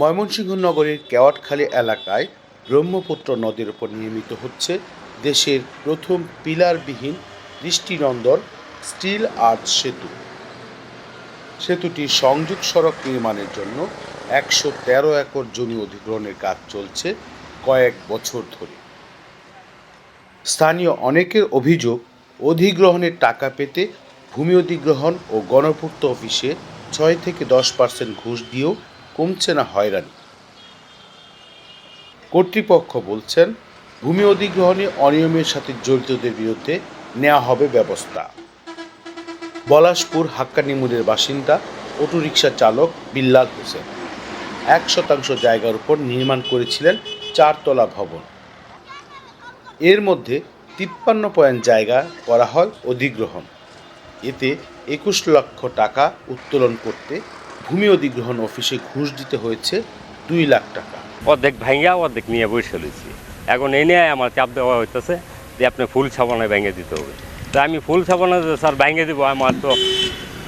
ময়মনসিংহ নগরের কেওয়াটখালী এলাকায় ব্রহ্মপুত্র নদীর উপর নির্মিত হচ্ছে দেশের প্রথম পিলারবিহীন দৃষ্টিনন্দন স্টিল আর্ট সেতু। সেতুটি সংযোগ সড়ক নির্মাণের জন্য একশো তেরো একর জমি অধিগ্রহণের কাজ চলছে কয়েক বছর ধরে। স্থানীয় অনেকের অভিযোগ, অধিগ্রহণের টাকা পেতে ভূমি অধিগ্রহণ ও গণপূর্ত অফিসে ছয় থেকে দশ পার্সেন্ট ঘুষ দিয়েও কমছে না হয়রানি। কর্তৃপক্ষ বলছেন, ভূমি অধিগ্রহণে অনিয়মের সাথে জড়িতদের বিরুদ্ধে নেওয়া হবে ব্যবস্থা। বলাশপুর হাক্কানিমুরের বাসিন্দা, অটোরিকশা চালক বিল্লাল হোসেন। এক শতাংশ জায়গার উপর নির্মাণ করেছিলেন চারতলা ভবন। এর মধ্যে তিপ্পান্ন পয়েন্ট জায়গা করা হয় অধিগ্রহণ। এতে একুশ লক্ষ টাকা উত্তোলন করতে ভূমি অধিগ্রহণ অফিসে ঘুষ দিতে হয়েছে দুই লাখ টাকা। অর্ধেক ভাঙ্গা অর্ধেক নিয়ে বসে লইছি এখন এই নিয়ে আমার চাপ দেওয়া হইতেছে যে আপনি ফুল সাবানায় ভেঙে দিতে হবে। তা আমি ফুল সাবানা স্যার ভেঙে দেবো, আমার তো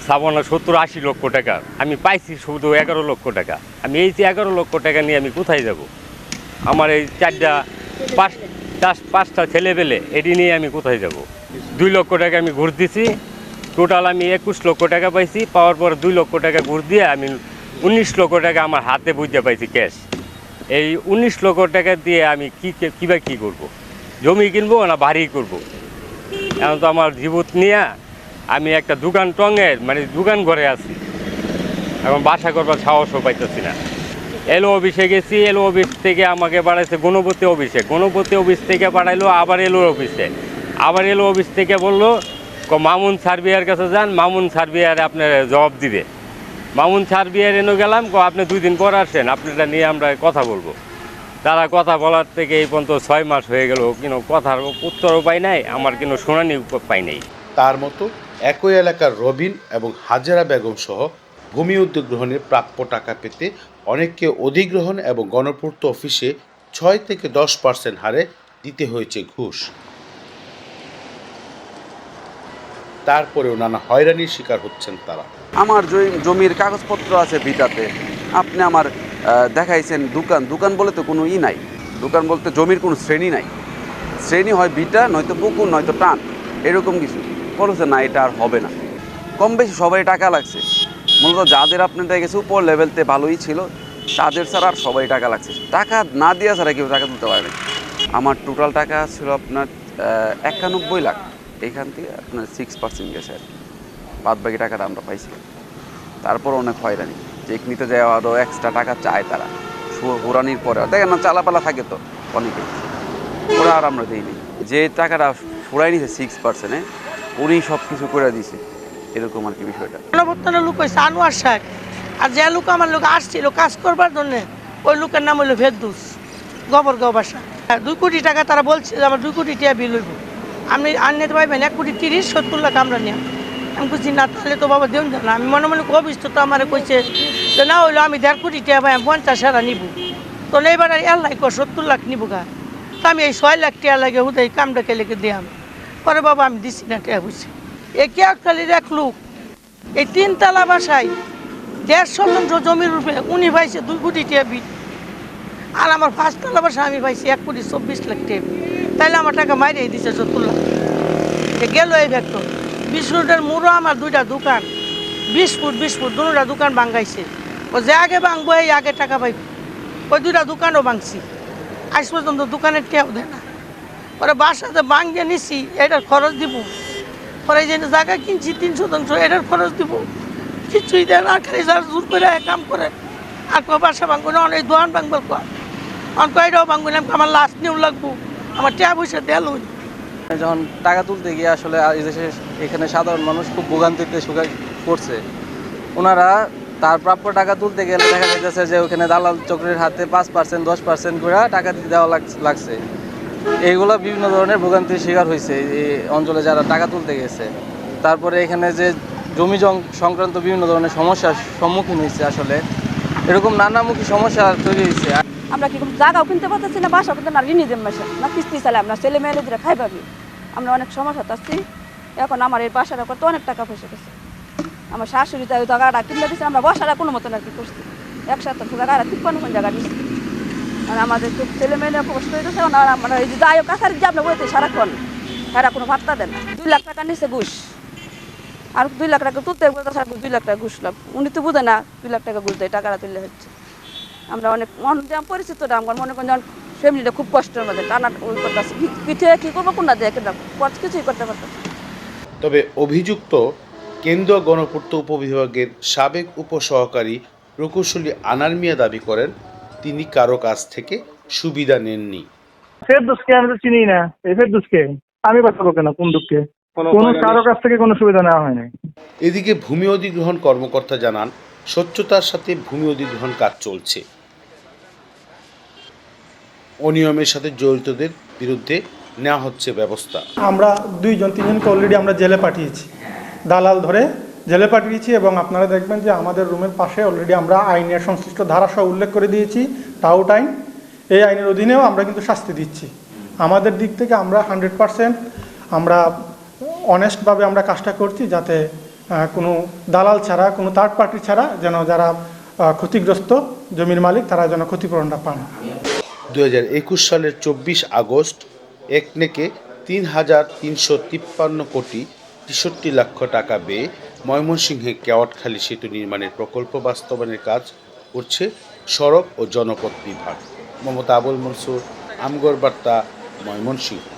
সাবানা সত্তর আশি লক্ষ টাকা। আমি পাইছি শুধু এগারো লক্ষ টাকা। আমি এই যে এগারো লক্ষ টাকা নিয়ে আমি কোথায় যাব? আমার এই চারটা পাঁচ পাঁচটা ছেলে পেলে এটি নিয়ে আমি কোথায় যাব? দুই লক্ষ টাকা আমি ঘুষ দিছি টোটাল আমি একুশ লক্ষ টাকা পাইছি, পাওয়ার পর দুই লক্ষ টাকা ঘুষ দিয়ে আমি উনিশ লক্ষ টাকা আমার হাতে বুঝতে পাইছি ক্যাশ এই উনিশ লক্ষ টাকা দিয়ে আমি কী কীবা কী করব। জমি কিনবো না বাড়ি করব। এখন তো আমার জীবত নিয়ে আমি একটা দোকান টঙের মানে দোকান ঘরে আছি। এখন বাসা করবার সাহসও পাইতেছি না। এলো অফিসে গেছি, এলো অফিস থেকে আমাকে বাড়াইছে গণপতি অফিসে। গণপতি অফিস থেকে বাড়াইলো, আবার এলো অফিসে। আবার এলো অফিস থেকে বলল মামুন সার্বিয়ার কাছে যান, মামুন সার্বিয়ার আপনার জবাব দিবে। মামুন সার্বিয়ার এনে গেলাম, ক, আপনি দুই দিন পর আসেন আপনারটা নিয়ে আমরা কথা বলব। তারা কথা বলার থেকে এই পর্যন্ত ছয় মাস হয়ে গেল, কিন্তু কথার উত্তরও পাই নাই, আমার কিন্তু শুনানি পাই নাই। তার মতো একই এলাকার রবিন এবং হাজারা বেগম সহ ভূমি অধিগ্রহণের প্রাপ্য টাকা পেতে অনেককে অধিগ্রহণ এবং গণপূর্ত অফিসে ছয় থেকে দশ পার্সেন্ট হারে দিতে হয়েছে ঘুষ। তারপরেও নানা হয়রানির শিকার হচ্ছেন তারা। আমার জমি- জমির কাগজপত্র আছে ভিটাতে। আপনি আমার দেখাইছেন দোকান। দোকান বলে তো কোনো ই নাই। দোকান বলতে জমির কোনো শ্রেণি নাই। শ্রেণি হয় বিটা নয়তো পুকুর, নয়তো টান। এরকম কিছু। বলেছে না, এটা আর হবে না। কম বেশি সবাই টাকা লাগছে। মূলত যাদের আপনাদের গেছে, উপর লেভেলতে ভালোই ছিল, তাদের ছাড়া আর সবাই টাকা লাগছে। টাকা না দেওয়া ছাড়া কেউ টাকা তুলতে পারে না। আমার টোটাল টাকা ছিল আপনার একানব্বই লাখ। এখান থেকে আপনার সিক্স পার্সেন্ট গেছে আর বাদ বাকি টাকাটা আমরা পাইছি। তারপর অনেক হয়রানি। চেক নিতে যায় আরও এক্সট্রা টাকা চায় তারা। হুরানির পরে। দেখেন না চালাপালা থাকে তো অনেকে ওরা আর আমরা দিইনি। যে টাকাটা ফুরাই নিছে সিক্স পার্সেন্টে উনি সব কিছু করে দিছে। এরকম আর কি বিষয়টা। গণপত্তনের লোক হয়েছে আনোয়ার শেখ। আর যে লোক আমার লোক আসছিল কাজ করবার জন্য ওই লোকের নাম হলো ভেদুস গোবর বাসা হ্যাঁ, দুই কোটি টাকা তারা বলছে আমার দুই কোটি টাকা বিল হইব। আপনি আর নিতে পারবেন এক কোটি তিরিশ, সত্তর লাখ আমরা নিয়ে আমি বলছি, না, তাহলে তো বাবা দেউন না। আমি মনে মনে অবিষ্ট তো আমার কইছে যে, না, হইল আমি দেড় কোটি টাকা আমি পঞ্চাশ হাজার নিব। তো এবার এল্লাই কো সত্তর লাখ নিব গা। তো আমি এই ছয় লাখ টাকা লাগে হুদাই কামটা কে লেগে দিয়াম? পরে বাবা আমি দিছি না টাকা বুঝছি এ কে এক লোক, এই তিনতলা বাসায় দেড় শতাংশ জমির রূপে উনি পাইছে দুই কোটি টাকা বিল। আর আমার পাঁচতলা বাসা আমি পাইছি এক কোটি চব্বিশ লাখ টাকা তাইলে আমার টাকা মারিয়ে দিছে সত্তর গেল এই ভেক্টর বিশ ফুটের মুড়ো আমার দুইটা দোকান। বিশ ফুট বিশ ফুট দুটা দোকান ভাঙ্গাইছে। ও যে আগে ভাঙবো এই আগে টাকা পাইব। ওই দুইটা দোকানও ভাঙছি। আজ পর্যন্ত দোকানের টেও দেয় না। পরে বাসাতে ভাঙিয়ে নিছি, এটার খরচ দিব। পরে যে জায়গা কিনছি তিন শতাংশ এটার খরচ দিব। কিছুই দেয় না, খালি যার জোর করে কাম করে। আর কো বাসা ভাঙবো না, অনেক দোকান ভাঙবো কয় অন কয়টাও ভাঙবো না, আমার লাস্ট নিউ লাগবো। আমার ট্যাব পয়সা দেয় যখন টাকা তুলতে গিয়ে আসলে এখানে সাধারণ মানুষ খুব ভোগান্তিতে সুখা পড়ছে। ওনারা তার প্রাপ্য টাকা তুলতে গেলে দেখা যাচ্ছে যে ওখানে দালাল চক্রের হাতে পাঁচ পার্সেন্ট দশ পার্সেন্ট করে টাকা দিতে দেওয়া লাগ- লাগছে। এইগুলো বিভিন্ন ধরনের ভোগান্তির শিকার হয়েছে এই অঞ্চলে যারা টাকা তুলতে গেছে। তারপরে এখানে যে জমি সংক্রান্ত বিভিন্ন ধরনের সমস্যার সম্মুখীন হয়েছে আসলে। এরকম নানামুখী সমস্যা তৈরি হয়েছে আমরা কি জায়গাও কিনতে পারতেছি না বাসা কিনতে না, ঋণী দেন মাসে না কিস্তি চালে আমরা ছেলে মেয়েদের দিলে খাই পাবি আমরা অনেক সমস্যা আছি এখন আমার এই বাসার উপর তো অনেক টাকা পয়সা গেছে। আমার শাশুড়ি তাই জায়গাটা কিনলে দিচ্ছে আমরা বসাটা কোনো মতন আর কি করছি। একসাথে জায়গা আর তিপ্পান্ন কোন জায়গা দিচ্ছে আর আমাদের খুব ছেলে মেয়েরা কষ্ট হইতেছে আমরা এই যে দায় কাছারি যে আমরা বলতে সারাক্ষণ তারা কোনো ভাবতা দেন দুই লাখ টাকা নিচ্ছে ঘুষ। আর দুই লাখ টাকা তুলতে দুই লাখ টাকা ঘুষ লাভ। উনি তো বুঝে না, দুই লাখ টাকা ঘুষ দেয় টাকাটা তুললে হচ্ছে। আমরা অনেক মন যেমন পরিচিতটা আমার মনে করেন যখন ফ্যামিলিটা খুব কষ্টের মধ্যে টানা ওই করতেছে পিঠে কী করব কোনটা দিয়ে কেনা কিছুই করতে পারতেছে না। তবে অভিযুক্ত কেন্দ্রীয় গণপূর্ত উপবিভাগের সাবেক উপসহকারী প্রকৌশলী আনার মিয়া দাবি করেন তিনি কারও কাছ থেকে সুবিধা নেননি। ফেরদুসকে আমি তো চিনি না। এই ফেরদুসকে? আমি বাঁচাবো কেন কোন দুঃখকে কোনো কারও কাছ থেকে কোনো সুবিধা নেওয়া হয়নি। এদিকে ভূমি অধিগ্রহণ কর্মকর্তা জানান স্বচ্ছতার সাথে ভূমি অধিগ্রহণ কাজ চলছে। অনিয়মের সাথে জড়িতদের বিরুদ্ধে নেওয়া হচ্ছে ব্যবস্থা। আমরা দুইজন, তিনজনকে অলরেডি আমরা জেলে পাঠিয়েছি। দালাল ধরে জেলে পাঠিয়েছি এবং আপনারা দেখবেন যে আমাদের রুমের পাশে অলরেডি আমরা আইনের সংশ্লিষ্ট ধারাসহ উল্লেখ করে দিয়েছি টাউট আইন। এই আইনের অধীনেও আমরা কিন্তু শাস্তি দিচ্ছি। আমাদের দিক থেকে আমরা হান্ড্রেড পারসেন্ট আমরা অনেস্টভাবে আমরা কাজটা করছি যাতে কোনো দালাল ছাড়া, কোনো থার্ড পার্টি ছাড়া যেন যারা ক্ষতিগ্রস্ত জমির মালিক তারা যেন ক্ষতিপূরণটা পান। দু সালের চব্বিশ আগস্ট একনেকে তিন হাজার তিনশো তিপ্পান্ন কোটি তেষট্টি লক্ষ টাকা ব্যয়ে ময়মনসিংহে কেওয়াটখালী সেতু নির্মাণের প্রকল্প বাস্তবায়নের কাজ করছে সড়ক ও জনপথ বিভাগ। মমতা আবুল মনসুর আমগর বার্তা, ময়মনসিংহ।